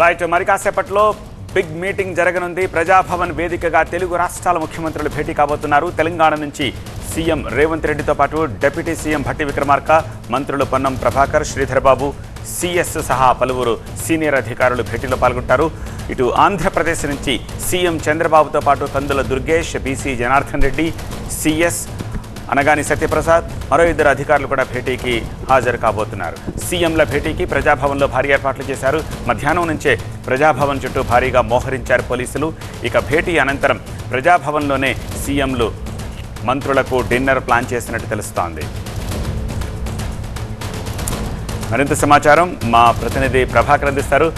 Right మరి కాసేపట్లో big meeting జరగనుంది. ప్రజాభవన్ వేదికగా తెలుగు రాష్ట్రాల ముఖ్యమంత్రులు భేటీ కాబోతున్నారు. తెలంగాణ నుంచి సీఎం రేవంత్ రెడ్డితో పాటు డిప్యూటీ సీఎం భట్టి విక్రమార్క మంత్రులు పొన్నం ప్రభాకర్ శ్రీధర్ బాబు సిఎస్ సహా పలువురు సీనియర్ అధికారులు భేటీలో పాల్గొంటారు. ఇటు ఆంధ్రప్రదేశ్ నుంచి సీఎం చంద్రబాబుతో పాటు కందుల దుర్గేష్ బీసీ జనార్దన్ రెడ్డి సిఎస్ అనగాని సత్యప్రసాద్ మరో ఇద్దరు అధికారులు కూడా భేటీకి హాజరు కాబోతున్నారు. సీఎంల భేటీకి ప్రజాభవన్లో భారీ ఏర్పాట్లు చేశారు. మధ్యాహ్నం నుంచే ప్రజాభవన్ చుట్టూ భారీగా మోహరించారు పోలీసులు. ఇక భేటీ అనంతరం ప్రజాభవన్లోనే సీఎంలు మంత్రులకు డిన్నర్ ప్లాన్ చేసినట్టు తెలుస్తోంది. మరింత సమాచారం మా ప్రతినిధి ప్రభాకర్ అందిస్తారు.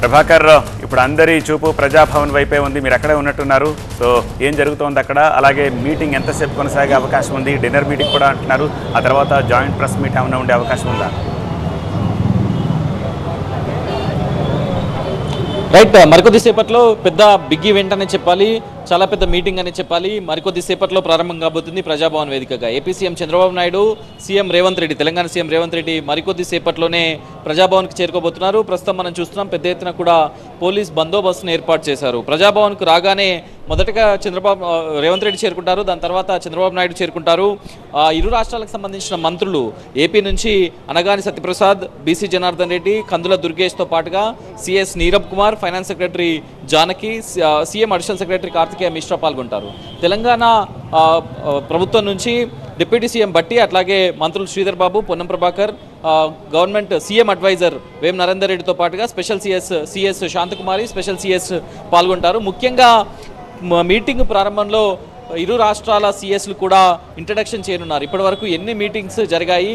ప్రభాకర్ ఇప్పుడు అందరి చూపు ప్రజాభవన్ వైపే ఉంది. మీరు అక్కడే ఉన్నట్టున్నారు. సో ఏం జరుగుతోంది అక్కడ? అలాగే మీటింగ్ ఎంతసేపు కొనసాగే అవకాశం ఉంది. డిన్నర్ మీటింగ్ కూడా అంటున్నారు. ఆ తర్వాత జాయింట్ ప్రెస్ మీట్ ఏమైనా ఉండే అవకాశం ఉందా? రైట్ uh, మరికొద్ది సేపట్లో పెద్ద బిగ్ ఈవెంట్ అనే చెప్పాలి చాలా పెద్ద మీటింగ్ అని చెప్పాలి. మరికొద్ది సేపట్లో ప్రారంభం కాబోతుంది ప్రజాభవన్ వేదికగా. AP CM Chandrababu Naidu CM Revanth Reddy Telangana CM Revanth Reddy మరికొద్ది సేపట్లోనే ప్రజాభవన్కి చేరుకోబోతున్నారు. ప్రస్తుతం మనం చూస్తున్నాం పెద్ద ఎత్తున కూడా పోలీస్ బందోబస్తును ఏర్పాటు చేశారు. ప్రజాభవన్కు రాగానే మొదటగా చంద్రబాబు రేవంత్ రెడ్డి చేరుకుంటారు. దాని తర్వాత చంద్రబాబు నాయుడు చేరుకుంటారు. ఇరు రాష్ట్రాలకు సంబంధించిన మంత్రులు ఏపీ నుంచి అనగాని సత్యప్రసాద్ బీసీ జనార్దన్ రెడ్డి కందుల దుర్గేష్తో పాటుగా CS Neerab Kumar finance secretary Janaki CM additional secretary Karthikeya Mishra పాల్గొంటారు. తెలంగాణ ప్రభుత్వం నుంచి డిప్యూటీ సీఎం బట్టి అట్లాగే మంత్రులు Sridhar Babu Ponnam Prabhakar government CM advisor Vem Narender రెడ్డితో పాటుగా special CS CS Shanthakumari special CS పాల్గొంటారు. ముఖ్యంగా మీటింగ్ ప్రారంభంలో ఇరు రాష్ట్రాల సిఎస్లు కూడా ఇంట్రడక్షన్ చేయనున్నారు. ఇప్పటివరకు ఎన్ని మీటింగ్స్ జరిగాయి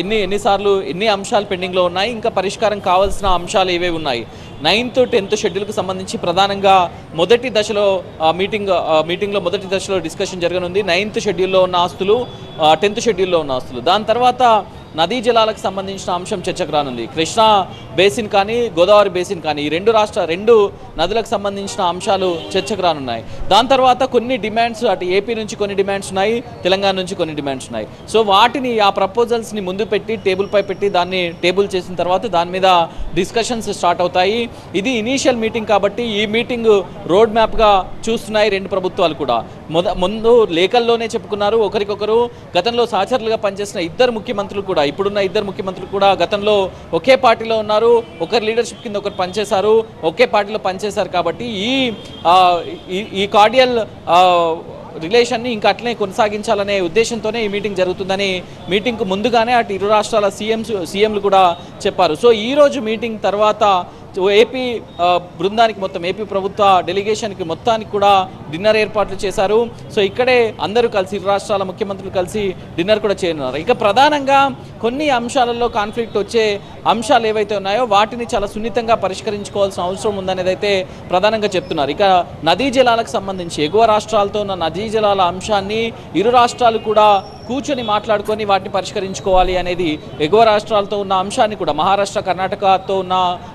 ఎన్ని ఎన్నిసార్లు ఎన్ని అంశాలు పెండింగ్లో ఉన్నాయి ఇంకా పరిష్కారం కావాల్సిన అంశాలు ఏవేవి ఉన్నాయి. నైన్త్ టెన్త్ షెడ్యూల్కి సంబంధించి ప్రధానంగా మొదటి దశలో మీటింగ్ మీటింగ్లో మొదటి దశలో డిస్కషన్ జరగనుంది. నైన్త్ షెడ్యూల్లో ఉన్న ఆస్తులు టెన్త్ షెడ్యూల్లో ఉన్న ఆస్తులు. దాని తర్వాత నదీ జలాలకు సంబంధించిన అంశం చర్చకు రానుంది. కృష్ణా బేసిన్ కానీ గోదావరి బేసిన్ కానీ ఈ రెండు రాష్ట్ర రెండు నదులకు సంబంధించిన అంశాలు చర్చకు రానున్నాయి. దాని తర్వాత కొన్ని డిమాండ్స్ అటు ఏపీ నుంచి కొన్ని డిమాండ్స్ ఉన్నాయి తెలంగాణ నుంచి కొన్ని డిమాండ్స్ ఉన్నాయి. సో వాటిని ఆ ప్రపోజల్స్ని ముందు పెట్టి టేబుల్పై పెట్టి దాన్ని టేబుల్ చేసిన తర్వాత దాని మీద డిస్కషన్స్ స్టార్ట్ అవుతాయి. ఇది ఇనీషియల్ మీటింగ్ కాబట్టి ఈ మీటింగ్ రోడ్ మ్యాప్గా చూస్తున్నాయి రెండు ప్రభుత్వాలు కూడా. మొద ముందు లేఖల్లోనే చెప్పుకున్నారు ఒకరికొకరు గతంలో సహచరులుగా పనిచేసిన ఇద్దరు ముఖ్యమంత్రులు కూడా ఇప్పుడున్న ఇద్దరు ముఖ్యమంత్రులు కూడా గతంలో ఒకే పార్టీలో ఉన్నారు. ఒకరి లీడర్షిప్ కింద ఒకరు పనిచేశారు ఒకే పార్టీలో పనిచేశారు కాబట్టి ఈ ఈ- కార్డియల్ రిలేషన్ని ఇంకా అట్లనే కొనసాగించాలనే ఉద్దేశంతోనే ఈ మీటింగ్ జరుగుతుందని మీటింగ్కు ముందుగానే అటు ఇరు రాష్ట్రాల సీఎంస్ సీఎంలు కూడా చెప్పారు. సో ఈ రోజు మీటింగ్ తర్వాత ఏపీ బృందానికి మొత్తం ఏపీ ప్రభుత్వ డెలిగేషన్కి మొత్తానికి కూడా డిన్నర్ ఏర్పాట్లు చేశారు. సో ఇక్కడే అందరూ కలిసి ఇరు రాష్ట్రాల ముఖ్యమంత్రులు కలిసి డిన్నర్ కూడా చేయనున్నారు. ఇక ప్రధానంగా కొన్ని అంశాలలో కాన్ఫ్లిక్ట్ వచ్చే అంశాలు ఏవైతే ఉన్నాయో వాటిని చాలా సున్నితంగా పరిష్కరించుకోవాల్సిన అవసరం ఉందనేది అయితే ప్రధానంగా చెప్తున్నారు. ఇక నదీ జలాలకు సంబంధించి ఎగువ రాష్ట్రాలతో ఉన్న నదీ జలాల అంశాన్ని ఇరు రాష్ట్రాలు కూడా కూర్చొని మాట్లాడుకొని వాటిని పరిష్కరించుకోవాలి అనేది ఎగువ రాష్ట్రాలతో ఉన్న అంశాన్ని కూడా మహారాష్ట్ర కర్ణాటకతో ఉన్న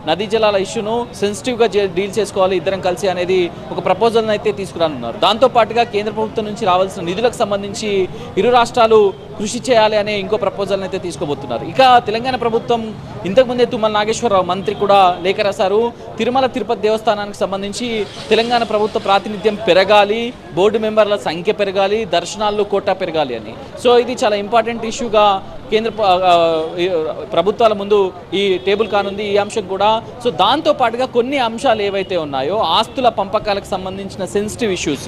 నదీ జలాల ఇష్యూను సెన్సిటివ్గా డీల్ చేసుకోవాలి ఇద్దరం కలిసి అనేది ఒక ప్రపోజల్ని అయితే తీసుకురానున్నారు. దాంతో పాటుగా కేంద్ర ప్రభుత్వం నుంచి రావాల్సిన నిధులకు సంబంధించి ఇరు రాష్ట్రాలు కృషి చేయాలి అనే ఇంకో ప్రపోజల్ని అయితే తీసుకోబోతున్నారు. ఇక తెలంగాణ ప్రభుత్వం ఇంతకుముందే తుమ్మల నాగేశ్వరరావు మంత్రి కూడా లేఖ రాశారు. తిరుమల తిరుపతి దేవస్థానానికి సంబంధించి తెలంగాణ ప్రభుత్వ ప్రాతినిధ్యం పెరగాలి బోర్డు మెంబర్ల సంఖ్య పెరగాలి దర్శనాల్లో కోటా పెరగాలి అని. సో ఇది చాలా ఇంపార్టెంట్ ఇష్యూగా కేంద్ర ప్రభుత్వాల ముందు ఈ టేబుల్ కానుంది ఈ అంశం కూడా. సో దాంతో పాటుగా కొన్ని అంశాలు ఏవైతే ఉన్నాయో ఆస్తుల పంపకాలకు సంబంధించిన సెన్సిటివ్ ఇష్యూస్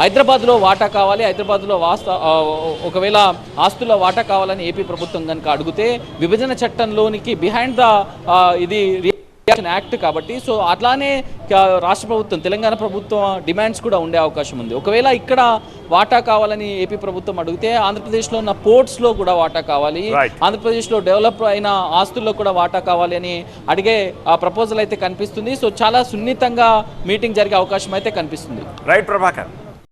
హైదరాబాద్లో వాటా కావాలి హైదరాబాద్లో వాస్త ఒకవేళ ఆస్తుల వాటా కావాలని ఏపీ ప్రభుత్వం కనుక అడిగితే విభజన చట్టంలోనికి బిహైండ్ ద ఇది యాక్ట్ కాబట్టి సో అట్లానే రాష్ట్ర ప్రభుత్వం తెలంగాణ ప్రభుత్వం డిమాండ్స్ కూడా ఉండే అవకాశం ఉంది. ఒకవేళ ఇక్కడ వాటా కావాలని ఏపీ ప్రభుత్వం అడిగితే ఆంధ్రప్రదేశ్లో ఉన్న పోర్ట్స్లో కూడా వాటా కావాలి. ఆంధ్రప్రదేశ్లో డెవలప్ అయిన ఆస్తుల్లో కూడా వాటా కావాలి అని అడిగే ఆ ప్రపోజల్ అయితే కనిపిస్తుంది. సో చాలా సున్నితంగా మీటింగ్ జరిగే అవకాశం అయితే కనిపిస్తుంది. రైట్ ప్రభాకర్